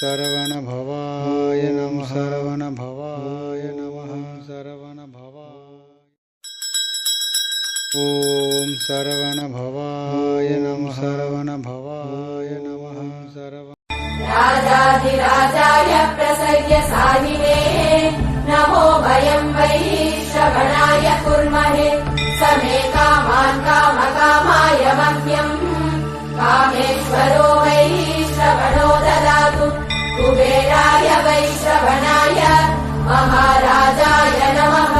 वाय नमः शरवण नमः नमः ॐ शभवाय नमः सर्ववाय नमः सरव राजाधिराजाय प्रसज्य साहिने नमो वयं वै श्रवणाय कुर्महे समे कामान् कामकामाय मह्यम् कामेश्वरो महाराजाय नमः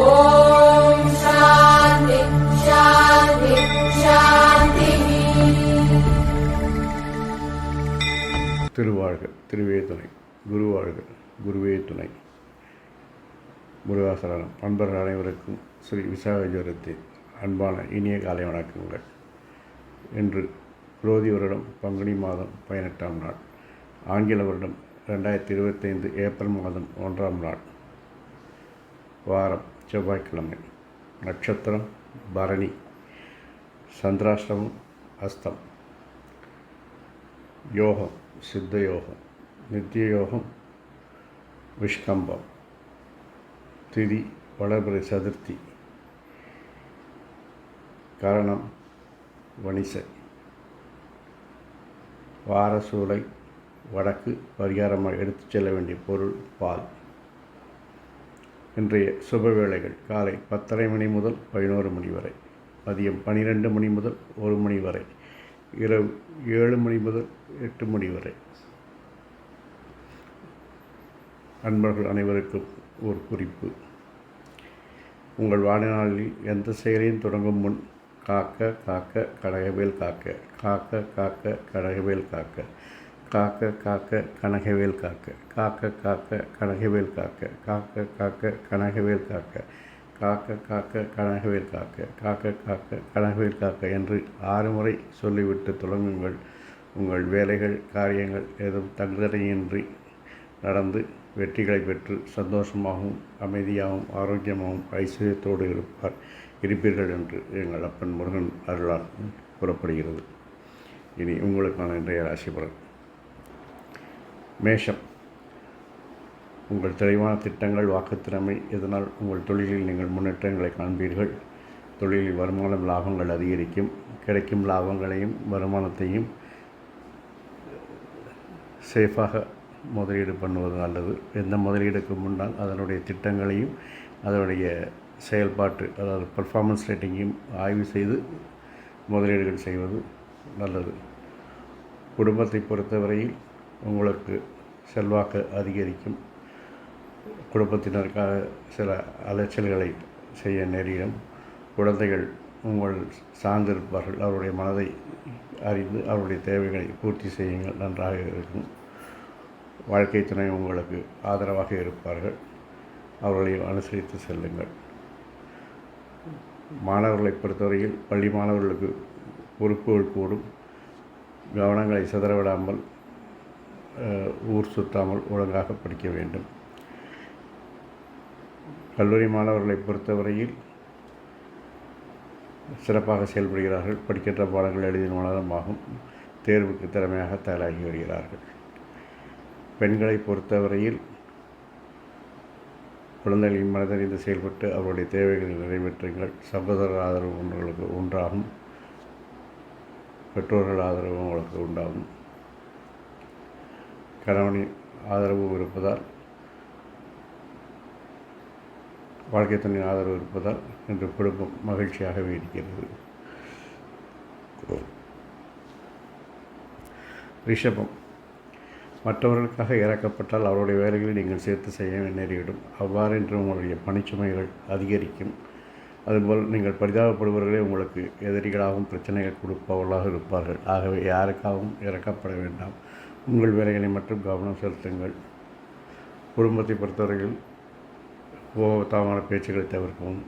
ॐ शान्ति शान्ति शान्तिः திருவாழ்க திருவே துணை குருவாழ்க குருவே துணை முருகாசரணம் அன்பர்கள் அனைவருக்கும் ஸ்ரீ விசாகஜோரத்தின் அன்பான இனிய காலை வணக்கங்கள் இன்று குரோதி வருடம் பங்குனி மாதம் பதினெட்டாம் நாள் ஆங்கில வருடம் ரெண்டாயிரத்தி இருபத்தைந்து ஏப்ரல் மாதம் ஒன்றாம் நாள் வாரம் செவ்வாய்க்கிழமை. நட்சத்திரம் பரணி சந்திராஷ்டமம் அஸ்தம். யோகம் சித்த யோகம் நித்திய யோகம் விஷ்கம்பம். திதி வளர்பிறை சதுர்த்தி. கரணம் வணிசை. வாரசூலை வடக்கு பரிகாரமாக எடுத்துச் செல்ல வேண்டிய பொருள் பால். இன்றைய சுப வேளைகள். காலை பத்தரை மணி முதல் பதினோரு மணி வரை. மதியம் பனிரெண்டு மணி முதல் ஒரு மணி வரை. இரவு ஏழு மணி முதல் எட்டு மணி வரை. அன்பர்கள் அனைவருக்கும் ஒரு குறிப்பு. உங்கள் வாழ்நாளில் எந்த செயலையும் தொடங்கும் முன் காக்க காக்க கடகவேல் காக்க. காக்க காக்க கடகவேல் காக்க. காக்க காக்க கனகவேல் காக்க. காக்க காக்க கனகவேல் காக்க. காக்க காக்க கனகவேல் காக்க. காக்க காக்க கனகவேல் காக்க. காக்க காக்க கனகவேல் காக்க என்று ஆறு முறை சொல்லிவிட்டு தொடங்குங்கள். உங்கள் வேலைகள் காரியங்கள் எதுவும் தங்குதடையின்றி நடந்து வெற்றிகளை பெற்று சந்தோஷமாகவும் அமைதியாகவும் ஆரோக்கியமாகவும் ஐஸ்வர்யத்தோடு இருப்பார். இருப்பீர்கள் என்று எங்கள் அப்பன் முருகன் அருளால் கூறப்படுகிறது. இனி உங்களுக்கான இன்றைய ராசி பலன் மேஷம். உங்கள் தெளிவான திட்டங்கள் வாக்குத்திறமை இதனால் உங்கள் தொழிலில் நீங்கள் முன்னேற்றங்களை காண்பீர்கள்? தொழிலில் வருமானம் லாபங்கள் அதிகரிக்கும். கிடைக்கும் லாபங்களையும் வருமானத்தையும் சேஃபாக முதலீடு பண்ணுவது நல்லது. எந்த முதலீடுக்கு முன்னால் அதனுடைய திட்டங்களையும் அதனுடைய செயல்பாட்டு அதாவது பர்ஃபார்மன்ஸ் ரேட்டிங்கையும் ஆய்வு செய்து முதலீடுகள் செய்வது நல்லது. குடும்பத்தை பொறுத்தவரையில் உங்களுக்கு செல்வாக்கு அதிகரிக்கும். குடும்பத்தினருக்காக சில அலைச்சல்களை செய்ய நேரிடும். குழந்தைகள் உங்கள் சார்ந்திருப்பார்கள். அவருடைய மனதை அறிந்து அவருடைய தேவைகளை பூர்த்தி செய்யுங்கள். நன்றாக இருக்கும். வாழ்க்கை துணை உங்களுக்கு ஆதரவாக இருப்பார்கள். அவர்களை அனுசரித்து செல்லுங்கள். மாணவர்களை பொறுத்தவரையில் பள்ளி மாணவர்களுக்கு பொறுப்புகள் கூடும். கவனங்களை சிதறவிடாமல் ஊர் சுத்தாமல் ஒழுங்காக படிக்க வேண்டும். கல்லூரி மாணவர்களை பொறுத்தவரையில் சிறப்பாக செயல்படுகிறார்கள். படிக்கின்ற பாடங்கள் எளிதில் மனதமாகும் தேர்வுக்கு திறமையாக தயாராகி வருகிறார்கள். பெண்களை பொறுத்தவரையில் குழந்தைகளின் மனதறிந்து செயல்பட்டு அவருடைய தேவைகளை நிறைவேற்றுங்கள். சகோதரர் ஆதரவு உங்களுக்கு உண்டாகும். பெற்றோர்கள் ஆதரவு உங்களுக்கு உண்டாகும். கணவனின் ஆதரவு இருப்பதால் வாழ்க்கை துணையின் ஆதரவு இருப்பதால் இன்று குடும்பம் மகிழ்ச்சியாகவே இருக்கிறது. ரிஷபம். மற்றவர்களுக்காக இறக்கப்பட்டால் அவருடைய வேலைகளை நீங்கள் சேர்த்து செய்ய நேரிடும். அவ்வாறென்று உங்களுடைய பணிச்சுமைகள் அதிகரிக்கும். அதுபோல் நீங்கள் பரிதாபப்படுபவர்களே உங்களுக்கு எதிரிகளாகவும் பிரச்சனைகள் கொடுப்பவர்களாக இருப்பார்கள். ஆகவே யாருக்காகவும் இறக்கப்பட வேண்டாம். உங்கள் வேலைகளை மட்டும் கவனம் செலுத்துங்கள். குடும்பத்தை பொறுத்தவரையில் கோபத்தாமான பேச்சுக்களை தவிர்க்கவும்.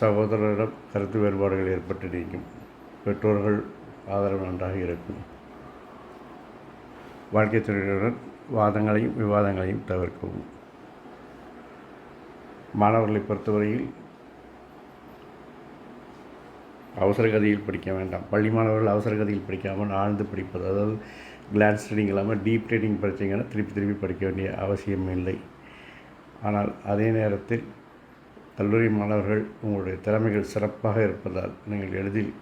சகோதரரிடம் கருத்து வேறுபாடுகள் ஏற்பட்டு நீங்கும். பெற்றோர்கள் ஆதரவு நன்றாக இருக்கும். வாழ்க்கை துறையுடன் வாதங்களையும் விவாதங்களையும் தவிர்க்கவும். மாணவர்களை பொறுத்தவரையில் அவசரகதியில் படிக்க வேண்டாம். பள்ளி மாணவர்கள் அவசரகதியில் படிக்காமல் ஆழ்ந்து படிப்பது அதாவது கிளான்ஸ் ரீடிங் இல்லாமல் டீப் ரீடிங் படித்தீங்கன்னா திருப்பி திருப்பி படிக்க வேண்டிய அவசியம் இல்லை. ஆனால் அதே நேரத்தில் கல்லூரி மாணவர்கள் உங்களுடைய திறமைகள் சிறப்பாக இருப்பதால் நீங்கள் எளிதில்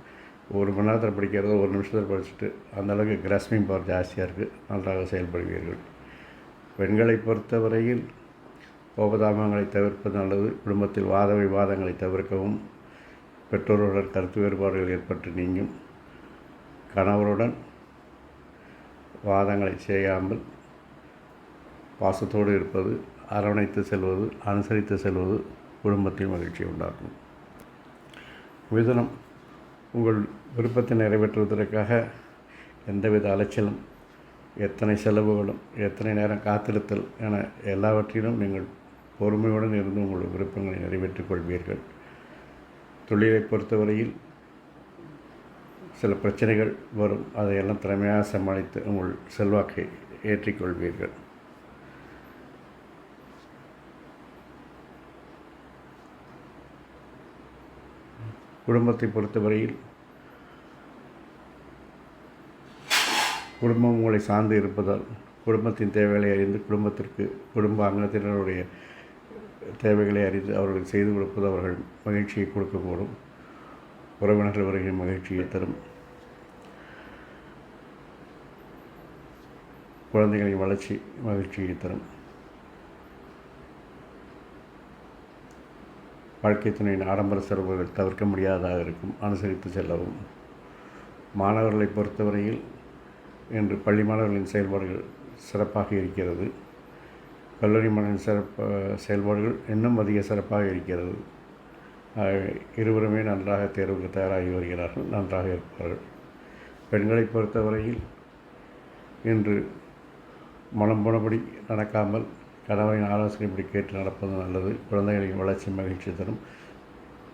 ஒரு மணி நேரத்தில் படிக்கிறத ஒரு நிமிஷத்தில் படிச்சுட்டு அந்தளவுக்கு கிராஸ்மிங் பவர் ஜாஸ்தியாக இருக்குது நன்றாக செயல்படுவீர்கள். பெண்களை பொறுத்தவரையில் கோபதாமங்களை தவிர்ப்பது நல்லது. குடும்பத்தில் வாத விவாதங்களை தவிர்க்கவும். பெற்றோருடன் கருத்து வேறுபாடுகள் ஏற்பட்டு நீங்கும். கணவருடன் வாதங்களை செய்யாமல் பாசத்தோடு இருப்பது அரவணைத்து செல்வது அனுசரித்து செல்வது குடும்பத்தில் மகிழ்ச்சி உண்டாகும் மிதுனம் உங்கள் விருப்பத்தை நிறைவேற்றுவதற்காக எந்தவித அலைச்சலும் எத்தனை செலவுகளும் எத்தனை நேரம் காத்திருத்தல் என எல்லாவற்றிலும் நீங்கள் பொறுமையுடன் இருந்து உங்கள் விருப்பங்களை நிறைவேற்றிக் கொள்வீர்கள். தொழிலை பொறுத்தவரையில் சில பிரச்சனைகள் வரும். அதையெல்லாம் திறமையாக சமாளித்து உங்கள் செல்வாக்கை ஏற்றிக்கொள்வீர்கள். குடும்பத்தை பொறுத்தவரையில் குடும்பம் உங்களை சார்ந்து இருப்பதால் குடும்பத்தின் தேவைகளை அறிந்து குடும்பத்திற்கு குடும்ப அங்கத்தினருடைய தேவைகளை அறிந்து அவர்கள் செய்து கொடுப்பது அவர்கள் மகிழ்ச்சியை கொடுக்கக்கூடும். உறவினர்கள் வருகை மகிழ்ச்சியை தரும். குழந்தைகளின் வளர்ச்சி மகிழ்ச்சியை தரும். வாழ்க்கை துணையின் ஆடம்பர செலவுகள் தவிர்க்க முடியாததாக இருக்கும். அனுசரித்து செல்லவும். மாணவர்களை பொறுத்தவரையில் இன்று பள்ளி மாணவர்களின் செயல்பாடுகள் சிறப்பாக இருக்கிறது. கல்லூரி மாணவர்களின் சிறப்பு செயல்பாடுகள் இன்னும் அதிக சிறப்பாக இருக்கிறது. இருவருமே நன்றாக தேர்வுக்கு தயாராகி வருகிறார்கள் நன்றாக இருப்பார்கள். பெண்களை பொறுத்தவரையில் இன்று மனம் போனபடி நடக்காமல் கணவரின் ஆலோசனைப்படி கேட்டு நடப்பது நல்லது. குழந்தைகளின் வளர்ச்சி மகிழ்ச்சி தரும்.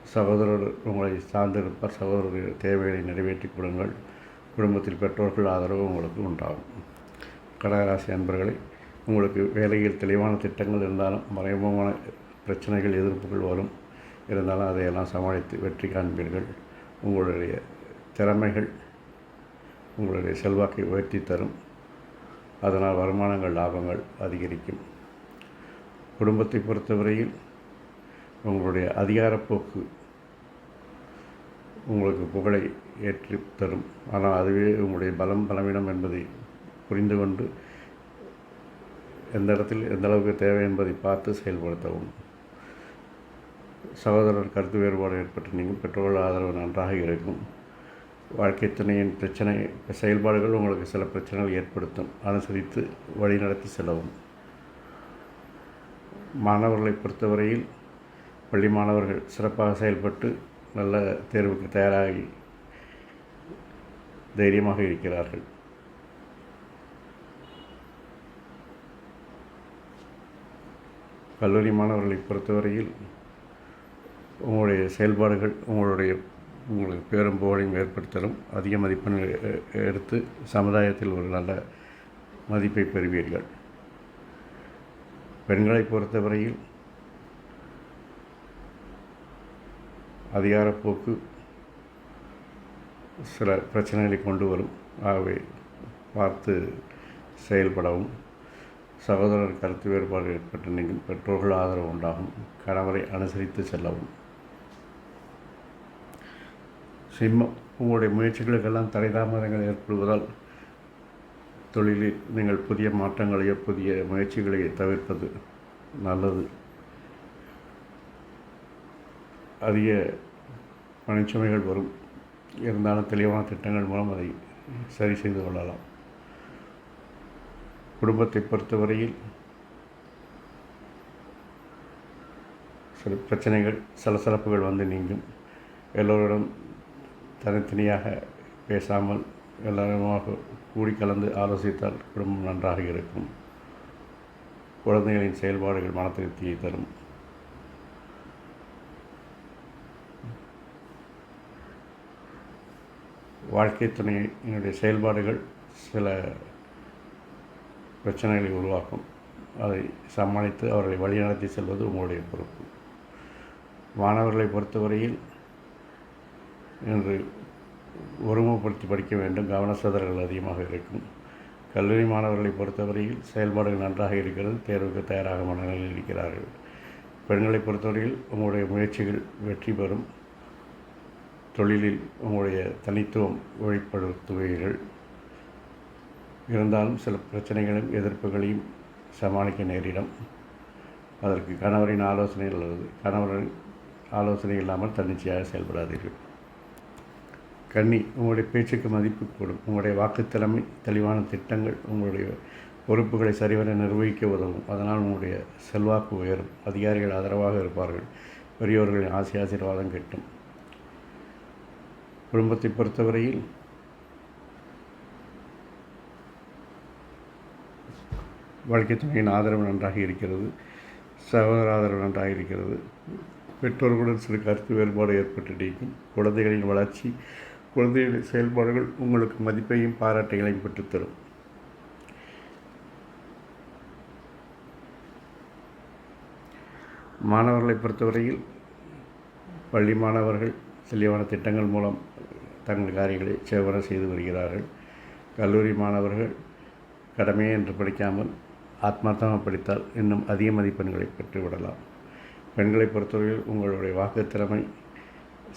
சகோதரர் உங்களை சார்ந்திருப்பார். சகோதரருடைய தேவைகளை நிறைவேற்றி கொடுங்கள். குடும்பத்தில் பெற்றோர்கள் ஆதரவு உங்களுக்கு உண்டாகும். கடகராசி அன்பர்களை உங்களுக்கு வேலையில் தெளிவான திட்டங்கள் இருந்தாலும் மறைமுகமான பிரச்சனைகள் எதிர்ப்புகள் வரும். இருந்தாலும் அதையெல்லாம் சமாளித்து வெற்றி காண்பீர்கள். உங்களுடைய திறமைகள் உங்களுடைய செல்வாக்கை உயர்த்தி தரும். அதனால் வருமானங்கள் லாபங்கள் அதிகரிக்கும். குடும்பத்தை பொறுத்தவரையில் உங்களுடைய அதிகாரப்போக்கு உங்களுக்கு புகழை ஏற்றி தரும். ஆனால் அதுவே உங்களுடைய பலம் பலவீனம் என்பதை புரிந்து கொண்டு எந்த இடத்தில் எந்த அளவுக்கு தேவை என்பதை பார்த்து செயல்படுத்தவும். சகோதரர் கருத்து வேறுபாடு ஏற்பட்டு நீங்கள் பெற்றோர்கள் ஆதரவு நன்றாக இருக்கும். வாழ்க்கை துணையின் பிரச்சனை செயல்பாடுகள் உங்களுக்கு சில பிரச்சனைகள் ஏற்படுத்தும். அனுசரித்து வழிநடத்தி செல்லவும். மாணவர்களை பொறுத்தவரையில் பள்ளி மாணவர்கள் சிறப்பாக செயல்பட்டு நல்ல தேர்வுக்கு தயாராகி தைரியமாக இருக்கிறார்கள். கல்லூரி மாணவர்களை பொறுத்தவரையில் உங்களுடைய செயல்பாடுகள் உங்களுடைய உங்களுக்கு பேரும் புகழையும் ஏற்படுத்தலும் அதிக மதிப்பெண் எ- எடுத்து சமுதாயத்தில் ஒரு நல்ல மதிப்பை பெறுவீர்கள். பெண்களை பொறுத்தவரையில் அதிகாரப்போக்கு சில பிரச்சனைகளை கொண்டு வரும். ஆகவே பார்த்து செயல்படவும். சகோதரர் கருத்து வேறுபாடு ஏற்பட்டு நீங்கள் பெற்றோர்கள் ஆதரவு உண்டாகும். கணவரை அனுசரித்து செல்லவும். சிம்மம் உங்களுடைய முயற்சிகளுக்கெல்லாம் தடைதாமதங்கள் ஏற்படுவதால் தொழிலில் நீங்கள் புதிய மாற்றங்களையோ புதிய முயற்சிகளையோ தவிர்ப்பது நல்லது. அதிக பணிச்சுமைகள் வரும். இருந்தாலும் தெளிவான திட்டங்கள் மூலம் அதை சரி செய்து கொள்ளலாம். குடும்பத்தை பொறுத்தவரையில் சில பிரச்சனைகள் சலசலப்புகள் வந்து நீங்கும். எல்லோரிடம் தனித்தனியாக பேசாமல் எல்லாருமாக கூடி கலந்து ஆலோசித்தால் குடும்பம் நன்றாக இருக்கும். குழந்தைகளின் செயல்பாடுகள் மன திருப்தியை தரும். வாழ்க்கை துணையினுடைய செயல்பாடுகள் சில பிரச்சனைகளை உருவாக்கும். அதை சமாளித்து அவர்களை வழிநடத்தி செல்வது உங்களுடைய பொறுப்பு. மாணவர்களை பொறுத்தவரையில் என்று ஒருமுகப்படுத்தி படிக்க வேண்டும். கவன அதிகமாக இருக்கும். கல்லூரி மாணவர்களை பொறுத்தவரையில் செயல்பாடுகள் நன்றாக இருக்கிறது. தேர்வுக்கு தயாராக மனநிலையில் இருக்கிறார்கள். பெண்களை பொறுத்தவரையில் உங்களுடைய முயற்சிகள் வெற்றி பெறும். தொழிலில் உங்களுடைய தனித்துவம் வெளிப்படுத்துவீர்கள். இருந்தாலும் சில பிரச்சனைகளையும் எதிர்ப்புகளையும் சமாளிக்க நேரிடும். அதற்கு கணவரின் ஆலோசனை அல்லது கணவரின் ஆலோசனை இல்லாமல் தன்னிச்சையாக செயல்படாதீர்கள். கன்னி உங்களுடைய பேச்சுக்கு மதிப்பு கூடும். உங்களுடைய வாக்குத்திறமை தெளிவான திட்டங்கள் உங்களுடைய பொறுப்புகளை சரிவர நிர்வகிக்க உதவும். அதனால் உங்களுடைய செல்வாக்கு உயரும். அதிகாரிகள் ஆதரவாக இருப்பார்கள். பெரியோர்களின் ஆசை ஆசீர்வாதம் கிட்டும். குடும்பத்தை பொறுத்தவரையில் வாழ்க்கை துணையின் ஆதரவு நன்றாக இருக்கிறது. சகோதர ஆதரவு நன்றாக இருக்கிறது. பெற்றோர்களுடன் சிறு கருத்து வேறுபாடு ஏற்பட்டு நீக்கும். குழந்தைகளின் வளர்ச்சி குழந்தைகளின் செயல்பாடுகள் உங்களுக்கு மதிப்பையும் பாராட்டுகளையும் பெற்றுத்தரும். மாணவர்களை பொறுத்தவரையில் பள்ளி மாணவர்கள் தெளிவான திட்டங்கள் மூலம் தங்கள் காரியங்களை சேவர செய்து வருகிறார்கள். கல்லூரி மாணவர்கள் கடமையே என்று படிக்காமல் ஆத்மார்த்தமாக படித்தால் இன்னும் அதிக மதிப்பெண்களை பெற்றுவிடலாம். பெண்களை பொறுத்தவரையில் உங்களுடைய வாக்குத்திறமை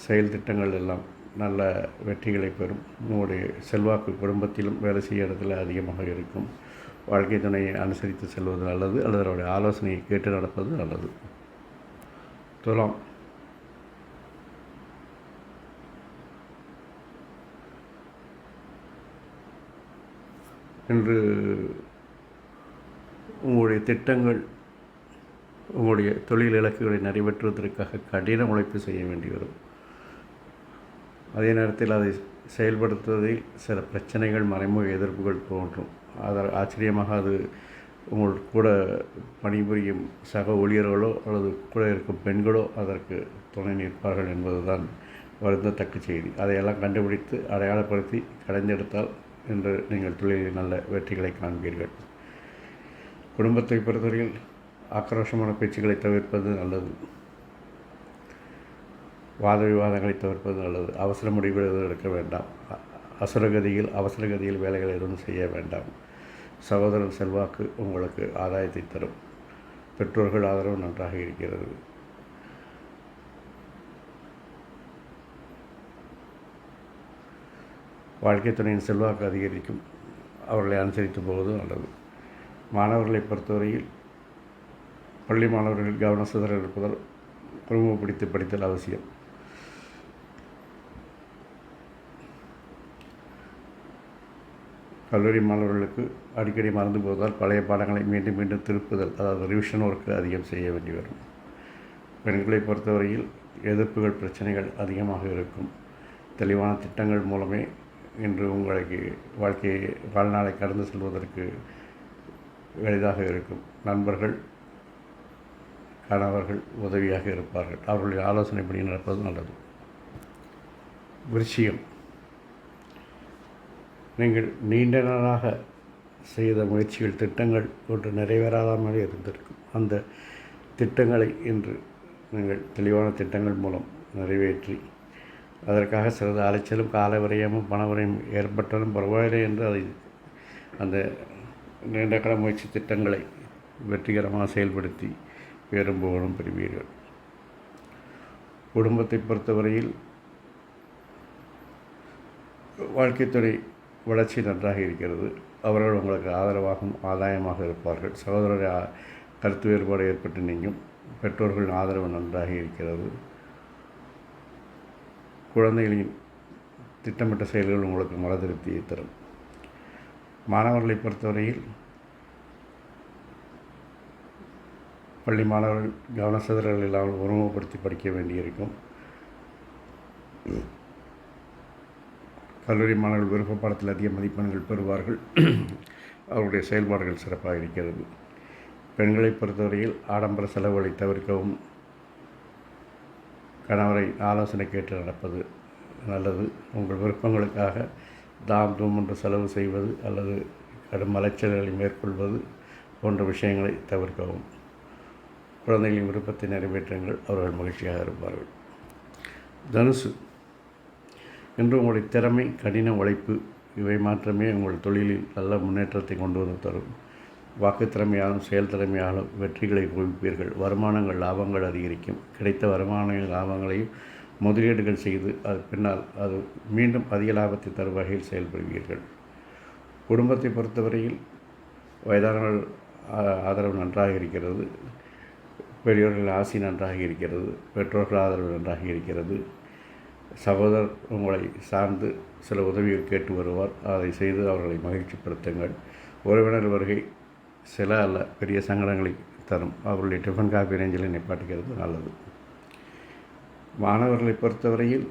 செயல் திட்டங்கள் எல்லாம் நல்ல வெற்றிகளை பெறும். உங்களுடைய செல்வாக்கு குடும்பத்திலும் வேலை செய்ய இடத்துல அதிகமாக இருக்கும். வாழ்க்கை துணையை அனுசரித்து செல்வது நல்லது. அல்லது அவருடைய ஆலோசனையை கேட்டு நடப்பது நல்லது. துலாம். என்று உங்களுடைய திட்டங்கள் உங்களுடைய தொழில் இலக்குகளை நிறைவேற்றுவதற்காக கடின உழைப்பு செய்ய வேண்டி வரும். அதே நேரத்தில் அதை செயல்படுத்துவதில் சில பிரச்சனைகள் மறைமுக எதிர்ப்புகள் தோன்றும். அதில் ஆச்சரியமாக அது உங்கள் கூட பணிபுரியும் சக ஊழியர்களோ அல்லது கூட இருக்கும் பெண்களோ அதற்கு துணை நிற்பார்கள் என்பதுதான் வருந்தத்தக்க செய்தி. அதையெல்லாம் கண்டுபிடித்து அடையாளப்படுத்தி கடைந்தெடுத்தால் என்று நீங்கள் தொழிலில் நல்ல வெற்றிகளை காண்பீர்கள். குடும்பத்தை பொறுத்தவரையில் ஆக்ரோஷமான பேச்சுக்களை தவிர்ப்பது நல்லது. வாத விவாதங்களை தவிர்ப்பது நல்லது. அவசர முடிவுகள் எடுக்க வேண்டாம். அ- அசுரகதியில் அவசரகதியில் வேலைகள் எதுவும் செய்ய வேண்டாம். சகோதரன் செல்வாக்கு உங்களுக்கு ஆதாயத்தை தரும். பெற்றோர்கள் ஆதரவு நன்றாக இருக்கிறது. வாழ்க்கை துணையின் செல்வாக்கு அதிகரிக்கும். அவர்களை அனுசரித்து போவது நல்லது. மாணவர்களை பொறுத்தவரையில் பள்ளி மாணவர்கள் கவன சிதறல் இருப்பதால் குடும்பம் பிடித்து படித்தல் அவசியம். கல்லூரி மாணவர்களுக்கு அடிக்கடி மறந்து போவதால் பழைய பாடங்களை மீண்டும் மீண்டும் திருப்புதல் அதாவது ரிவிஷன் ஒர்க்கு அதிகம் செய்ய வேண்டி வரும். பெண்களை பொறுத்தவரையில் எதிர்ப்புகள் பிரச்சனைகள் அதிகமாக இருக்கும். தெளிவான திட்டங்கள் மூலமே இன்று உங்களுக்கு வாழ்க்கையை வாழ்நாளை கடந்து செல்வதற்கு எளிதாக இருக்கும். நண்பர்கள் கணவர்கள் உதவியாக இருப்பார்கள். அவர்களுடைய ஆலோசனைப்படி நடப்பது நல்லது. விருச்சியம் நீங்கள் நீண்ட நாளாக செய்த முயற்சிகள் திட்டங்கள் ஒன்று நிறைவேறாதாமல் இருந்திருக்கும். அந்த திட்டங்களை இன்று நீங்கள் தெளிவான திட்டங்கள் மூலம் நிறைவேற்றி அதற்காக சிறிது அலைச்சலும் கால விரயமும் பண விரயம் ஏற்பட்டாலும் பரவாயில்லை என்று அதை அந்த நீண்டகால முயற்சி திட்டங்களை வெற்றிகரமாக செயல்படுத்தி பேரும் புகழும் பெறுவீர்கள். குடும்பத்தை பொறுத்தவரையில் வாழ்க்கைத்துறை வளர்ச்சி நன்றாக இருக்கிறது. அவர்கள் உங்களுக்கு ஆதரவாகவும் ஆதாயமாக இருப்பார்கள். சகோதரர் கருத்து வேறுபாடு ஏற்பட்டு நீங்கும். பெற்றோர்களின் ஆதரவு நன்றாக இருக்கிறது. குழந்தைகளின் திட்டமிட்ட செயல்கள் உங்களுக்கு மன திருப்தியை தரும். மாணவர்களை பொறுத்தவரையில் பள்ளி மாணவர்கள் கவன இல்லாமல் ஒருமுகப்படுத்தி படிக்க வேண்டியிருக்கும். கல்லூரி மாணவர்கள் விருப்ப பாடத்தில் அதிக மதிப்பெண்கள் பெறுவார்கள். அவருடைய செயல்பாடுகள் சிறப்பாக இருக்கிறது. பெண்களை பொறுத்தவரையில் ஆடம்பர செலவுகளை தவிர்க்கவும் கணவரை ஆலோசனை கேட்டு நடப்பது நல்லது. உங்கள் விருப்பங்களுக்காக தாம் தூம் என்று செலவு செய்வது அல்லது கடும் அலைச்சல்களை மேற்கொள்வது போன்ற விஷயங்களை தவிர்க்கவும். குழந்தைகளின் விருப்பத்தை நிறைவேற்றுங்கள். அவர்கள் மகிழ்ச்சியாக இருப்பார்கள். தனுசு இன்று உங்களுடைய திறமை கடின உழைப்பு இவை மாற்றமே உங்கள் தொழிலில் நல்ல முன்னேற்றத்தை கொண்டு வந்து தரும். வாக்கு திறமையாலும் செயல் திறமையாலும் வெற்றிகளை குவிப்பீர்கள் வருமானங்கள் லாபங்கள் அதிகரிக்கும். கிடைத்த வருமான லாபங்களையும் முதலீடுகள் செய்து அது பின்னால் அது மீண்டும் அதிக லாபத்தை தரும் வகையில் செயல்படுவீர்கள். குடும்பத்தை பொறுத்தவரையில் வயதானவர்கள் ஆதரவு நன்றாக இருக்கிறது. பெரியோர்கள் ஆசி நன்றாக இருக்கிறது. பெற்றோர்கள் ஆதரவு நன்றாக இருக்கிறது. சகோதரர் உங்களை சார்ந்து சில உதவிகள் கேட்டு வருவார். அதை செய்து அவர்களை மகிழ்ச்சிப்படுத்துங்கள். உறவினர் வருகை சில அல்ல பெரிய சங்கடங்களை தரும். அவர்களுடைய டிஃபன் காப்பி ரேஞ்சில் நிப்பாட்டுகிறது நல்லது. மாணவர்களை பொறுத்தவரையில்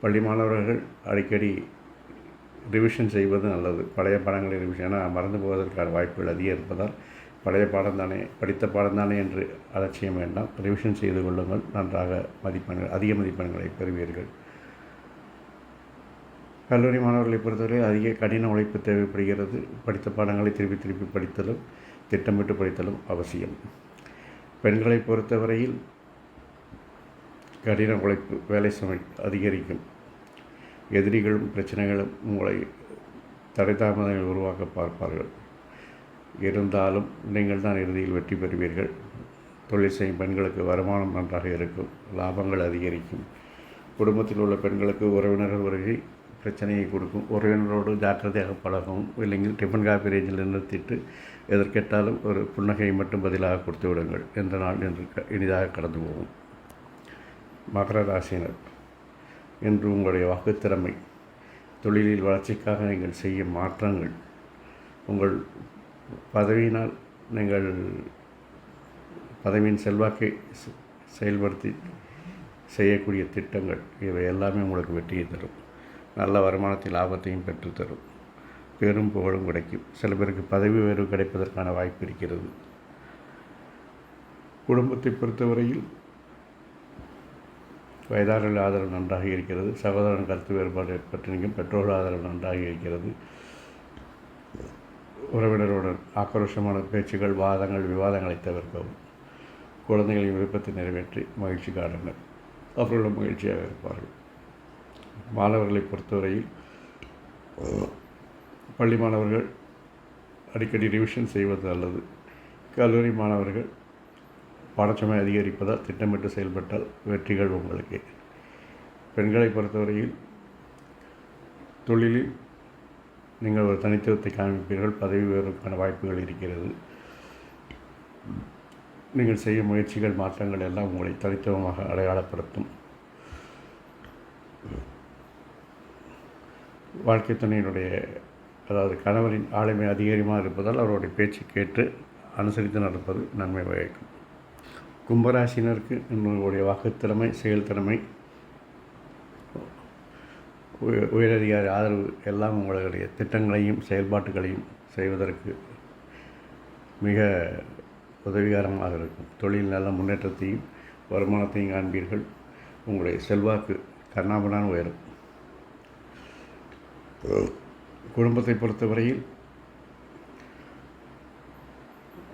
பள்ளி மாணவர்கள் அடிக்கடி ரிவிஷன் செய்வது நல்லது. பழைய பாடங்களை ரிவிஷன் ஏன்னா மறந்து போவதற்கான வாய்ப்புகள் அதிகம் இருப்பதால் பழைய பாடம் தானே படித்த பாடம் தானே என்று அலட்சியம் வேண்டாம். ரிவிஷன் செய்து கொள்ளுங்கள். நன்றாக மதிப்பெண்கள் அதிக மதிப்பெண்களை பெறுவீர்கள். கல்லூரி மாணவர்களை பொறுத்தவரை அதிக கடின உழைப்பு தேவைப்படுகிறது. படித்த பாடங்களை திருப்பி திருப்பி படித்தலும் திட்டமிட்டு படித்தலும் அவசியம். பெண்களை பொறுத்தவரையில் கடின உழைப்பு வேலை சுமை அதிகரிக்கும். எதிரிகளும் பிரச்சனைகளும் உங்களை தடை தாமதங்கள் உருவாக்க பார்ப்பார்கள். இருந்தாலும் நீங்கள் தான் இறுதியில் வெற்றி பெறுவீர்கள். தொழில் செய்யும் பெண்களுக்கு வருமானம் நன்றாக இருக்கும். லாபங்கள் அதிகரிக்கும். குடும்பத்தில் உள்ள பெண்களுக்கு உறவினர்கள் வருகை பிரச்சனையை கொடுக்கும். உறவினரோடு ஜாக்கிரதையாக பழகவும் இல்லைங்க டிஃபன் காப்பி ரேஞ்சில் நிறுத்திட்டு எதற்கெட்டாலும் ஒரு புன்னகையை மட்டும் பதிலாக கொடுத்து விடுங்கள். என்ற நாள் என்று க- இனிதாக கடந்து போகும் மகர ராசினர் என்று உங்களுடைய வாக்குத்திறமை தொழிலில் வளர்ச்சிக்காக நீங்கள் செய்யும் மாற்றங்கள் உங்கள் பதவியினால் நீங்கள் பதவியின் செல்வாக்கை செயல்படுத்தி செய்யக்கூடிய திட்டங்கள் இவை எல்லாமே உங்களுக்கு வெற்றியை தரும். நல்ல வருமானத்தை லாபத்தையும் பெற்றுத்தரும். பெரும் புகழும் கிடைக்கும். சில பேருக்கு பதவி உயர்வு கிடைப்பதற்கான வாய்ப்பு இருக்கிறது. குடும்பத்தை பொறுத்தவரையில் வயதாரர்கள் ஆதரவு நன்றாக இருக்கிறது. சகோதரன் கருத்து வேறுபாடு ஏற்பட்டு பெற்றோர் பெற்றோர்கள் ஆதரவு நன்றாக இருக்கிறது. உறவினருடன் ஆக்ரோஷமான பேச்சுகள் வாதங்கள் விவாதங்களை தவிர்க்கவும். குழந்தைகளின் விருப்பத்தை நிறைவேற்றி மகிழ்ச்சி காட்டுங்கள் அவர்களும் மகிழ்ச்சியாக இருப்பார்கள். மாணவர்களை பொறுத்தவரையில் பள்ளி மாணவர்கள் அடிக்கடி ரிவிஷன் செய்வது நல்லது கல்லூரி மாணவர்கள் பாடச்சுமை அதிகரிப்பதால் திட்டமிட்டு செயல்பட்டால் வெற்றிகள் உங்களுக்கு. பெண்களை பொறுத்தவரையில் தொழிலில் நீங்கள் ஒரு தனித்துவத்தை காண்பிப்பீர்கள் பதவி உயர்வுக்கான வாய்ப்புகள் இருக்கிறது. நீங்கள் செய்யும் முயற்சிகள் மாற்றங்கள் எல்லாம் உங்களை தனித்துவமாக அடையாளப்படுத்தும். வாழ்க்கை துணையினுடைய அதாவது கணவரின் ஆளுமை அதிகாரியமாக இருப்பதால் அவருடைய பேச்சு கேட்டு அனுசரித்து நடப்பது நன்மை வகிக்கும். கும்பராசினருக்கு உங்களுடைய வாக்குத்திறமை செயல்திறமை உய- உயரதிகாரி ஆதரவு எல்லாம் உங்களுடைய திட்டங்களையும் செயல்பாட்டுகளையும் செய்வதற்கு மிக உதவிகரமாக இருக்கும். தொழில் நல்ல முன்னேற்றத்தையும் வருமானத்தையும் காண்பீர்கள். உங்களுடைய செல்வாக்கு கர்ணாபனான் உயரும். குடும்பத்தை பொறுத்தவரையில்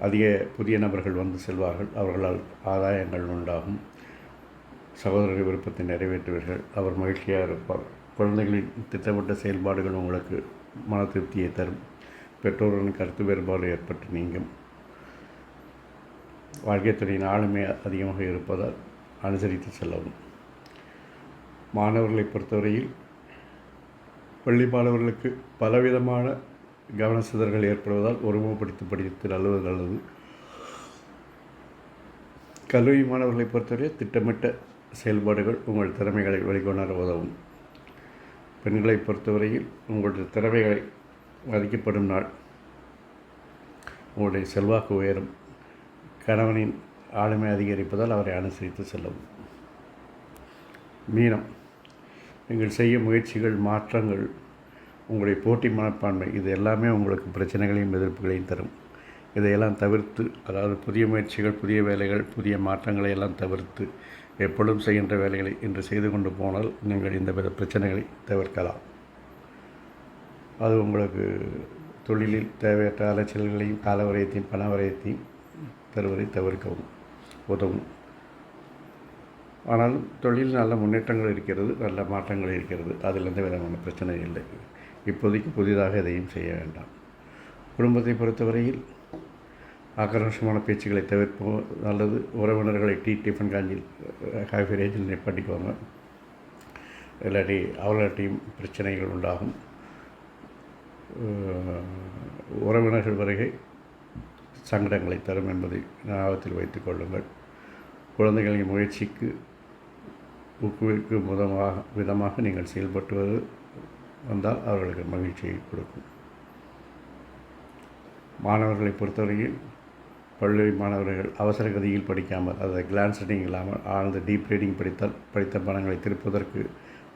அதிக புதிய நபர்கள் வந்து செல்வார்கள். அவர்களால் ஆதாயங்கள் உண்டாகும். சகோதரர்கள் விருப்பத்தை நிறைவேற்றுவீர்கள். அவர் மகிழ்ச்சியாக இருப்பார். குழந்தைகளின் திட்டமிட்ட செயல்பாடுகள் உங்களுக்கு மன திருப்தியை தரும். பெற்றோருடன் கருத்து வேறுபாடு ஏற்பட்டு நீங்கும். வாழ்க்கைத்துறையின் ஆளுமை அதிகமாக இருப்பதால் அனுசரித்து செல்லவும். மாணவர்களை பொறுத்தவரையில் பள்ளி மாணவர்களுக்கு பலவிதமான கவன சிதறல்கள் ஏற்படுவதால் ஒருமுகப்படுத்தி படித்து நல்லது நல்லது. கல்லூரி மாணவர்களை பொறுத்தவரை திட்டமிட்ட செயல்பாடுகள் உங்கள் திறமைகளை வெளிக்கொணர உதவும். பெண்களை பொறுத்தவரையில் உங்களுடைய திறமைகளை மதிக்கப்படும் நாள். உங்களுடைய செல்வாக்கு உயரும். கணவனின் ஆளுமை அதிகரிப்பதால் அவரை அனுசரித்து செல்லவும். மீனம். நீங்கள் செய்யும் முயற்சிகள் மாற்றங்கள் உங்களுடைய போட்டி மனப்பான்மை இது எல்லாமே உங்களுக்கு பிரச்சனைகளையும் எதிர்ப்புகளையும் தரும். இதையெல்லாம் தவிர்த்து அதாவது புதிய முயற்சிகள் புதிய வேலைகள் புதிய மாற்றங்களை எல்லாம் தவிர்த்து எப்பொழுதும் செய்கின்ற வேலைகளை இன்று செய்து கொண்டு போனால் நீங்கள் இந்த வித பிரச்சனைகளை தவிர்க்கலாம். அது உங்களுக்கு தொழிலில் தேவையற்ற அலைச்சல்களையும் காலவரையத்தையும் பணவரையத்தையும் தருவதை தவிர்க்கவும் உதவும். ஆனாலும் தொழில் நல்ல முன்னேற்றங்கள் இருக்கிறது நல்ல மாற்றங்கள் இருக்கிறது. அதில் எந்த விதமான பிரச்சனை இல்லை. இப்போதைக்கு புதிதாக எதையும் செய்ய வேண்டாம். குடும்பத்தை பொறுத்தவரையில் ஆக்ரோஷமான பேச்சுக்களை தவிர்ப்போம். நல்லது உறவினர்களை டீ டிஃபன் காஞ்சில் காஃபி ரேஞ்சில் நிப்பாட்டிக்குவாங்க இல்லாட்டி அவர்கள்ட்டையும் பிரச்சனைகள் உண்டாகும். உறவினர்கள் வருகை சங்கடங்களை தரும் என்பதை ஞாபகத்தில் வைத்துக் கொள்ளுங்கள். குழந்தைகளின் முயற்சிக்கு ஊக்குவிக்கும் விதமாக விதமாக நீங்கள் செயல்பட்டு வந்தால் அவர்களுக்கு மகிழ்ச்சியை கொடுக்கும். மாணவர்களை பொறுத்தவரையில் பள்ளி மாணவர்கள் அவசர கதியில் படிக்காமல் அதை கிளான்ஸ் ரீடிங் இல்லாமல் ஆழ்ந்த டீப் ரீடிங் படித்தால் படித்த பணங்களை திருப்பதற்கு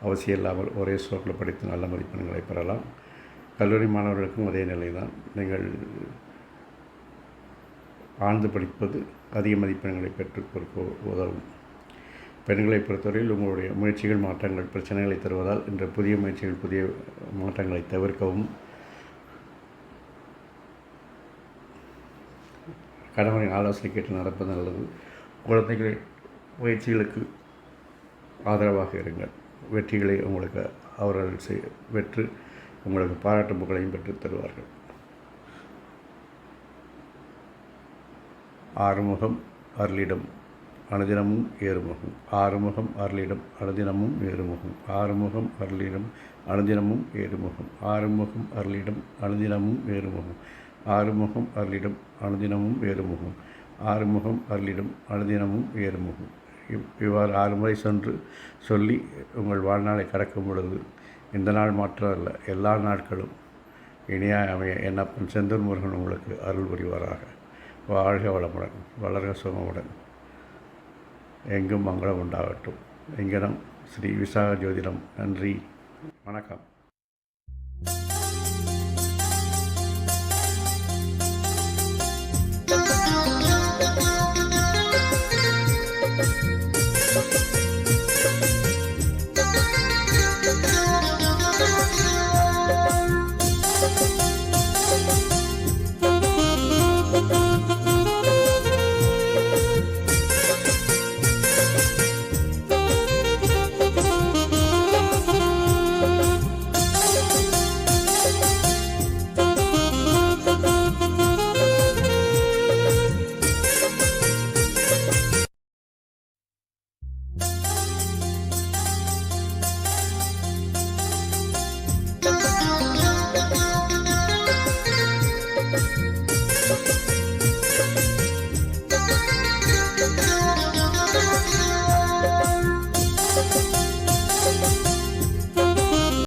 அவசியம் இல்லாமல் ஒரே ஸ்ட்ரோக்கில் படித்து நல்ல மதிப்பெண்களை பெறலாம். கல்லூரி மாணவர்களுக்கும் அதே நிலை தான் நீங்கள் ஆழ்ந்து படிப்பது அதிக மதிப்பெண்களை பெற்றுக் கொடுக்க உதவும். பெண்களை பொறுத்தவரையில் உங்களுடைய முயற்சிகள் மாற்றங்கள் பிரச்சனைகளை தருவதால் இன்று புதிய முயற்சிகள் புதிய மாற்றங்களை தவிர்க்கவும். கணவனின் ஆலோசனை கேட்டு நடப்பது நல்லது. குழந்தைகளை முயற்சிகளுக்கு ஆதரவாக இருங்கள். வெற்றிகளை உங்களுக்கு அவர்கள் செய் வெற்று உங்களுக்கு பாராட்டு புகழையும் பெற்று தருவார்கள். ஆறுமுகம் அருளிடம். அனுதினமும் ஏறுமுகம். ஆறுமுகம் அருளிடம் அனுதினமும் ஏறுமுகம். ஆறுமுகம் அருளிடம் அனுதினமும் ஏறுமுகம். ஆறுமுகம் அருளிடம் அனுதினமும் ஏறுமுகம். ஆறுமுகம் அருளிடம் அனுதினமும் ஏறுமுகம். ஆறுமுகம் அருளிடம் அனுதினமும் ஏறுமுகம். இவ் இவ்வாறு ஆறு முறை சென்று சொல்லி உங்கள் வாழ்நாளை கடக்கும் பொழுது இந்த நாள் மாற்றம் அல்ல எல்லா நாட்களும் இனியாய் அமைய என்னப்பன் செந்தூர் முருகன் உங்களுக்கு அருள் புரிவாராக. வாழ்க வளமுடன் வளர்க சுகமுடன். எங்கும் மங்களம் உண்டாகட்டும். எங்கனம் ஸ்ரீ விசாக ஜோதிடம் நன்றி. வணக்கம்.